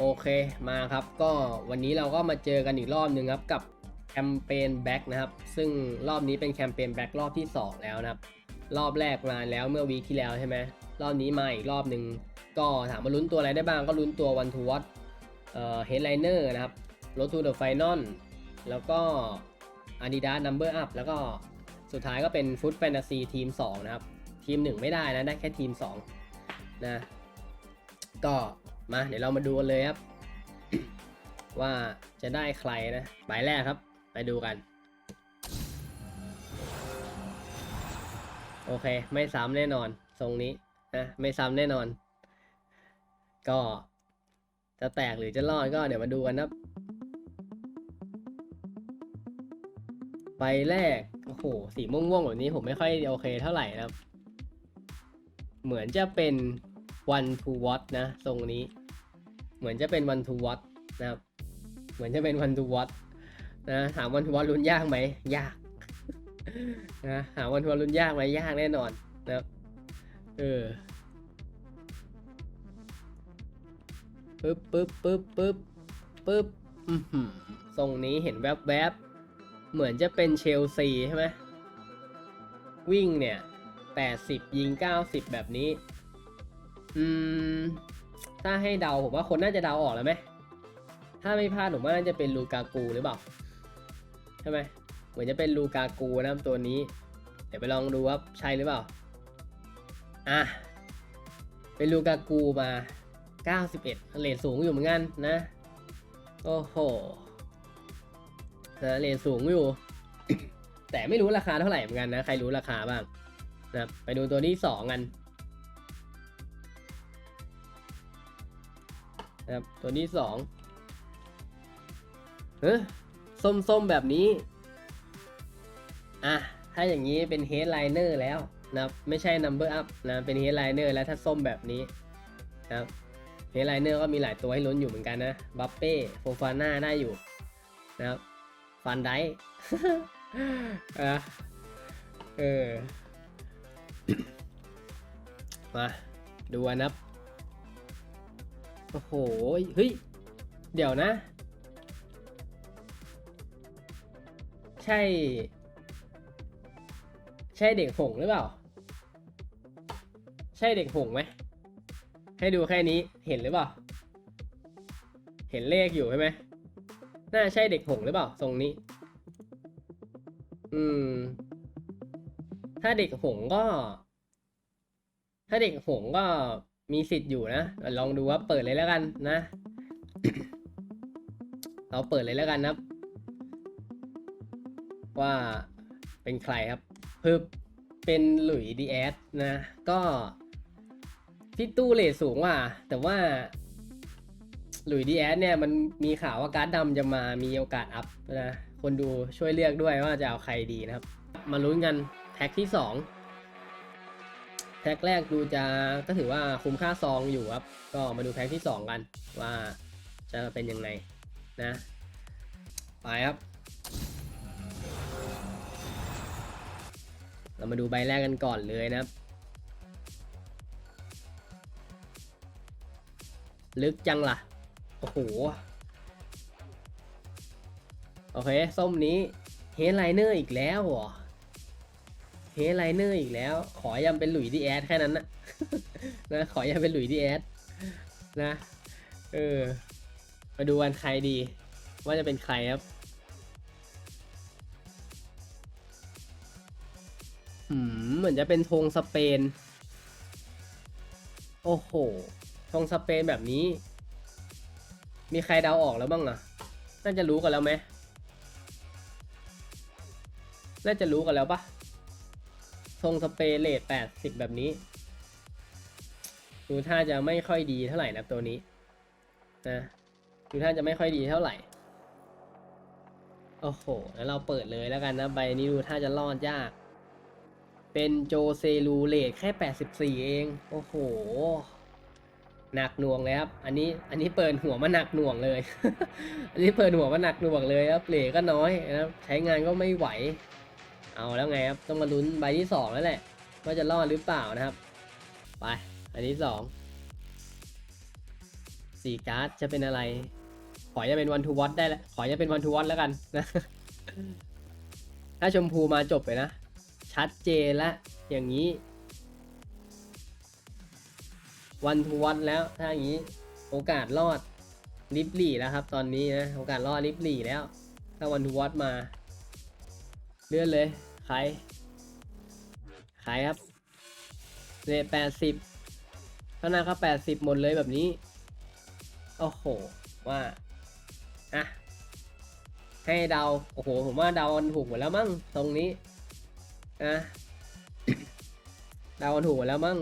โอเคมาครับก็วันนี้เราก็มาเจอกันอีกรอบหนึ่งครับกับแคมเปญแบ็กนะครับ ซึ่งรอบนี้เป็นแคมเปญแบ็กรอบที่ 2 แล้วนะครับ รอบแรกมาแล้วเมื่อวีคที่แล้วใช่ไหมรอบนี้มาอีกรอบหนึ่งก็ถามว่าลุ้นตัวอะไรได้บ้างก็ลุ้นตัววันทูวัตเอ่อเฮดไลเนอร์นะครับรถทูเดอะไฟนอลแล้วก็ Adidas Number Up แล้วก็สุดท้ายก็เป็นฟุตแฟนตาซีทีม 2 นะครับ ทีม 1 ไม่ได้นะ ได้แค่ทีม 2 นะ ก็ มาเดี๋ยวเรามาดูกันเลยครับ ว่าจะได้ใครนะใบแรกครับ ไปดูกัน โอเค ไม่ซ้ำแน่นอนทรงนี้นะไม่ซ้ำแน่นอน ก็จะแตกหรือจะรอดก็เดี๋ยวมาดูกันนะครับใบแรก โอ้โห สีม่วงๆแบบนี้ผมไม่ค่อยโอเคเท่าไหร่นะครับ เหมือนจะเป็น one to watch นะ ทรงนี้ เหมือนจะเป็น one to watch นะครับ เหมือนจะเป็น one to watch นะถาม one to watch ลุ้นยากไหมยากนะถาม one to watch ลุ้นยากไหมยากแน่นอนนะครับเออปึ๊บปึ๊บปึ๊บปึ๊บปึ๊บอือหือทรงนี้เห็นแวบๆเหมือนจะเป็นเชลซีใช่ไหมวิ่งเนี่ย 80 ยิง 90 แบบนี้ อืม ถ้าให้เดาผมว่าคนน่าจะเดาออกแล้วไหมถ้าไม่พลาดผมว่าน่าจะเป็นลูกากูหรือเปล่าใช่ไหมเหมือนจะเป็นลูกากูนะตัวนี้ เดี๋ยวไปลองดูว่าใช่หรือเปล่าอะเป็นลูกากูมา 91เลทสูงอยู่เหมือนกันนะ โอ้โหนะเลทสูงอยู่ แต่ไม่รู้ราคาเท่าไหร่เหมือนกันนะ ใครรู้ราคาบ้างนะไปดูตัวที่สองกัน นะครับ ตัวที่สองเฮ้ยส้มๆแบบนี้ อะ ถ้าอย่างนี้เป็นเฮดไลเนอร์แล้วนะครับ ไม่ใช่ number up นะ เป็นเฮดไลเนอร์แล้วถ้าส้มแบบนี้นะครับเฮดไลเนอร์ก็มีหลายตัวให้ลุ้นอยู่เหมือนกันนะ บัฟเป้โฟฟาน่าได้อยู่นะครับฟันไดอะเออ มา ดูนะครับ โอ้โห เฮ้ย เดี๋ยวนะ ใช่ ใช่เด็กหงหรือเปล่า ใช่เด็กหงไหม ให้ดูแค่นี้เห็นหรือเปล่า เห็นเลขอยู่ใช่ไหมน่าใช่เด็กหงหรือเปล่าทรงนี้ อืม ถ้าเด็กหงก็ ถ้าเด็กหงก็ มีสิทธิ์อยู่นะ ลองดูว่าเปิดเลยแล้วกันนะ เราเปิดเลยแล้วกันนะครับ ว่าเป็นใครครับพึบเป็นหลุยดีแอสนะ ก็พี่ตู้เลทสูงว่ะแต่ว่าหลุยดีแอสเนี่ยมันมีข่าวว่าการ์ดดำจะมามีโอกาสอัพนะ คนดูช่วยเลือกด้วยว่าจะเอาใครดีนะครับ มาลุ้นกันแท็กที่ 2 แท็กแรกดูจะก็ถือว่าคุ้มค่าซองอยู่ครับ ก็มาดูแท็กที่ 2 กันว่าจะเป็นยังไงนะ ไปครับ เรามาดูใบแรกกันก่อนเลยนะครับ ลึกจังล่ะ โอ้โห โอเค ส้มนี้เฮดไลเนอร์อีกแล้วเหรอ เฮไลเนอร์อีกแล้ว ขอยังเป็นหลุยดีแอดแค่นั้นนะนะขอยังเป็นหลุยดีแอดนะเออมาดูวันใครดี ว่าจะเป็นใครครับอืมเหมือนจะเป็นธงสเปน โอ้โหธงสเปนแบบนี้ มีใครเดาออกแล้วบ้างอะน่าจะรู้กันแล้วไหมน่าจะรู้กันแล้วปะ ธงสเปนเลทแปดสิบแบบนี้ ดูท่าจะไม่ค่อยดีเท่าไหร่นะตัวนี้นะดูท่าจะไม่ค่อยดีเท่าไหร่ โอ้โหแล้วเราเปิดเลยแล้วกันนะใบนี้ดูท่าจะรอดยาก เป็นโจเซลูเลทแค่84เอง โอ้โหหนักหน่วงเลยครับ อันนี้อันนี้เปิดหัวมาหนักหน่วงเลย อันนี้เปิดหัวมาหนักหน่วงเลยครับเหลก็น้อยนะครับ ใช้งานก็ไม่ไหว เอาแล้วไงครับต้องมาลุ้นใบที่สองแล้วแหละว่าจะรอดหรือเปล่านะครับ ไปอันที่สองสี่การ์ดจะเป็นอะไร ขอจะเป็นวันทูวอตได้แล้วขอจะเป็นวันทูวอตแล้วกันนะถ้าชมพูมาจบเลยนะ ชัดเจนแล้อย่างนี้ วันทูวันแล้วถ้าอย่างนี้ โอกาสรอดลิบลี่แล้วครับ ตอนนี้นะโอกาสรอดลิบลี่แล้ว ถ้าวันทูวัตมา เลื่อนเลยใครใครครับเรทแปดสิบข้างหน้าก็แปดสิบหมดเลยแบบนี้ โอ้โห ว่าอะให้เดา โอ้โห ผมว่าเดากันถูกหมดแล้วมั้งตรงนี้นะเดากันถูกหมดแล้วมั้ง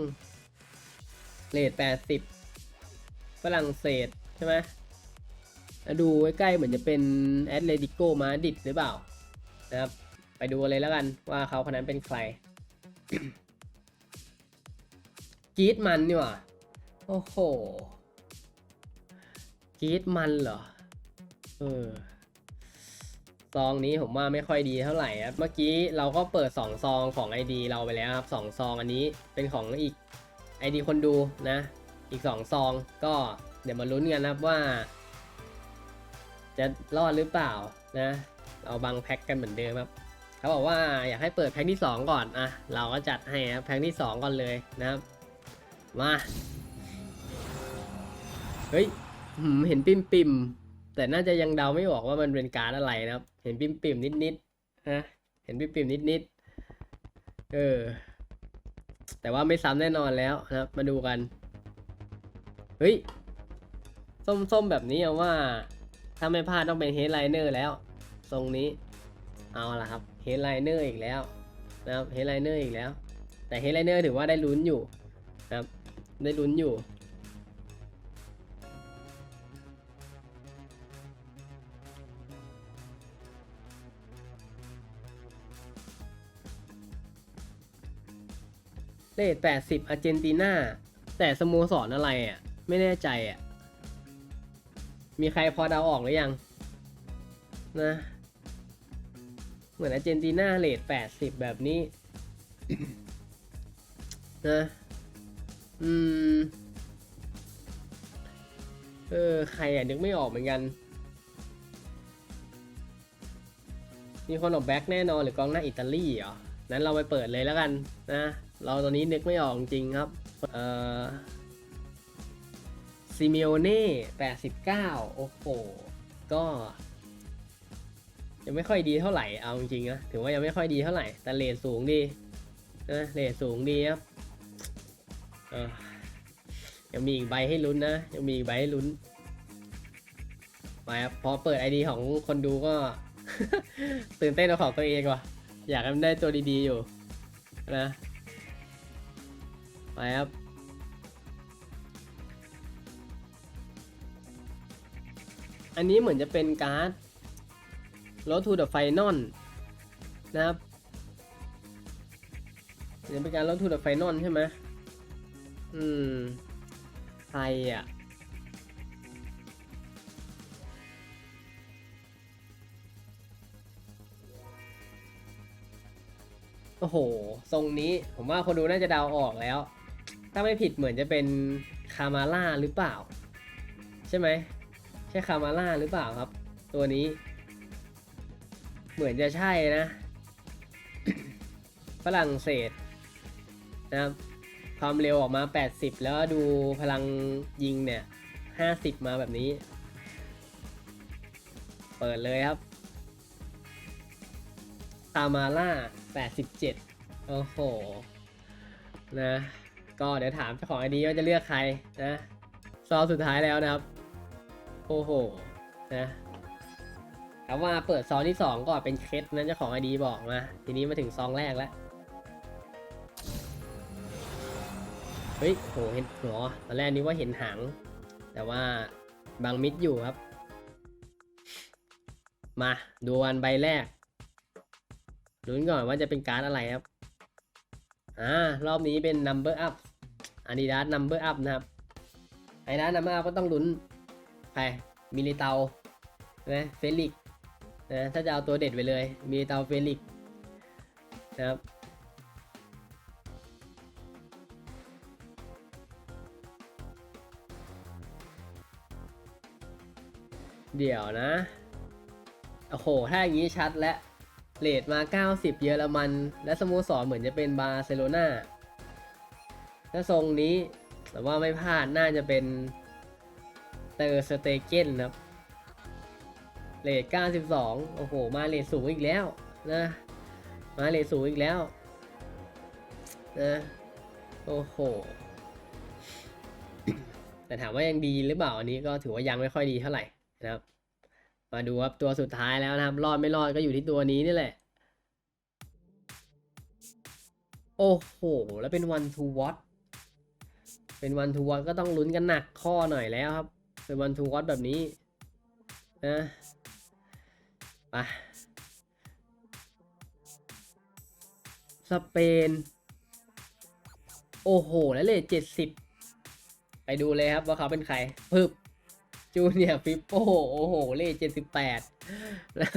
เรทแปดสิบฝรั่งเศสใช่ไหมดูใกล้ๆเหมือนจะเป็นแอตเลติโกมาดิดหรือเปล่านะครับ ไปดูเลยแล้วกันว่าเขาคนนั้นเป็นใครกีดมันนี่หว่าโอ้โหกีดมันเหรอ เออ ซองนี้ผมว่าไม่ค่อยดีเท่าไหร่ครับ เมื่อกี้เราก็เปิด 2 ซองของ ID เราไปแล้วครับ2ซองอันนี้เป็นของอีก ID คนดูนะ อีก 2 ซองก็เดี๋ยวมาลุ้นกันนะครับว่า จะรอดหรือเปล่านะ เอาบางแพ็คกันเหมือนเดิมครับ เขาบอกว่าอยากให้เปิดแพ็คที่ 2 ก่อนอะเราก็จัดให้ครับแพ็คที่ 2 ก่อนเลยนะครับ มาเฮ้ยหืมเห็นปิ่มปิมแต่น่าจะยังเดาไม่ออกว่ามันเป็นการดอะไรนะครับ เห็นปิ่มปิมนิดนิดนะเห็นปิ่มปิมนิดนิดเออ แต่ว่าไม่ซ้ำแน่นอนแล้วนะครับ มาดูกัน เฮ้ย ส้มๆแบบนี้เอาว่า ถ้าไม่พลาดต้องเป็นเฮดไลเนอร์แล้ว ทรงนี้ เอาละครับ ฮดไลเนอร์อีกแล้วนะครับเฮดไลเนอร์อีกแล้ว แต่เฮดไลเนอร์ถือว่าได้ลุ้นอยู่นะครับได้ลุ้นอยู่เลทแปดสิบอาร์เจนตินาแต่สโมสรอะไรอะ ไม่แน่ใจอะ มีใครพอเดาออกหรือยัง นะ เหมือนอาร์เจนตินาเลทแปดสิบแบบนี้นะอืม เออ ใครอะนึกไม่ออกเหมือนกัน มีคนออกแบ็กแน่นอนหรือกองหน้าอิตาลีเหรอ นั้นเราไปเปิดเลยแล้วกันนะ เราตอนนี้นึกไม่ออกจริงครับ เออซิเมโอเน่แปดสิบเก้าโอ้โห ก็ ยังไม่ค่อยดีเท่าไหร่เอาจริงๆนะถือว่ายังไม่ค่อยดีเท่าไหร่แต่เลทสูงดีนะเลทสูงดีครับเออยังมีอีกใบให้ลุ้นนะ ยังมีอีกใบให้ลุ้นมาครับพอเปิดไอดีของคนดูก็ ตื่นเต้นเอาของตัวเองว่ะ อยากให้มันได้ตัวดีๆอยู่นะไปครับอันนี้เหมือนจะเป็นการ์ด Road to the Final นะครับจะเป็นการ Road to the Final ใช่ไหมอืมใครอะโอ้โห ทรงนี้ผมว่าคนดูน่าจะเดาออกแล้ว ถ้าไม่ผิดเหมือนจะเป็นคามาล่าหรือเปล่า ใช่ไหม ใช่คามาล่าหรือเปล่าครับ ตัวนี้ เหมือนจะใช่นะ ฝรั่งเศสนะครับ ความเร็วออกมา 80 แล้วดูพลังยิงเนี่ย 50 มาแบบนี้ เปิดเลยครับ ตามาล่า 87 โอ้โห นะ ก็เดี๋ยวถามเจ้าของไอดีว่าจะเลือกใครนะ ซอสุดท้ายแล้วนะครับ โอ้โห นะ ถามว่าเปิดซองที่2ก่อนเป็นเคสนั้นเจ้าของไอดีบอกมา ทีนี้มาถึงซองแรกแล้ว เฮ้ยโหเห็นหัวตอนแรกนึกว่าเห็นหาง แต่ว่าบางมิดอยู่ครับ มาดูวันใบแรกลุ้นก่อนว่าจะเป็นการ์ดอะไรครับ อ่ารอบนี้เป็น number up Adidas number up นะครับ Adidas number up ก็ต้องลุ้นใครมิลิเตานะเฟลิก นะถ้าจะเอาตัวเด็ดไปเลยมิลิเตาเฟลิกนะครับเดี๋ยวนะ โอ้โห ถ้าอย่างนี้ชัดและเลทมา 90 เยอรมัน และสโมสรเหมือนจะเป็นบาร์เซโลนาถ้าทรงนี้ แต่ว่าไม่พลาดน่าจะเป็นเตอร์สเตเกนครับ เลท92 โอ้โห มาเลทสูงอีกแล้วนะ มาเลทสูงอีกแล้วนะ โอ้โห แต่ถามว่ายังดีหรือเปล่าอันนี้ก็ถือว่ายังไม่ค่อยดีเท่าไหร่นะครับ มาดูครับตัวสุดท้ายแล้วนะครับ รอดไม่รอดก็อยู่ที่ตัวนี้นี่แหละ โอ้โห แล้วเป็น one to watch เป็น one to watch ก็ต้องลุ้นกันหนักข้อหน่อยแล้วครับ เป็น one to watch แบบนี้นะ ไปสเปน โอ้โห แล้วเลทเจ็ดสิบไปดูเลยครับว่าเขาเป็นใครพึบจูเนียฟิปโอ้โหโอ้โห เลทเจ็ดสิบแปดแล้ว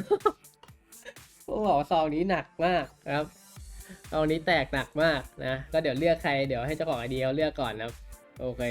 บอกซองนี้หนักมากครับซองนี้แตกหนักมากนะ ก็เดี๋ยวเลือกใคร เดี๋ยวให้เจ้าของไอเดียเขาเลือกก่อนนะครับโอเค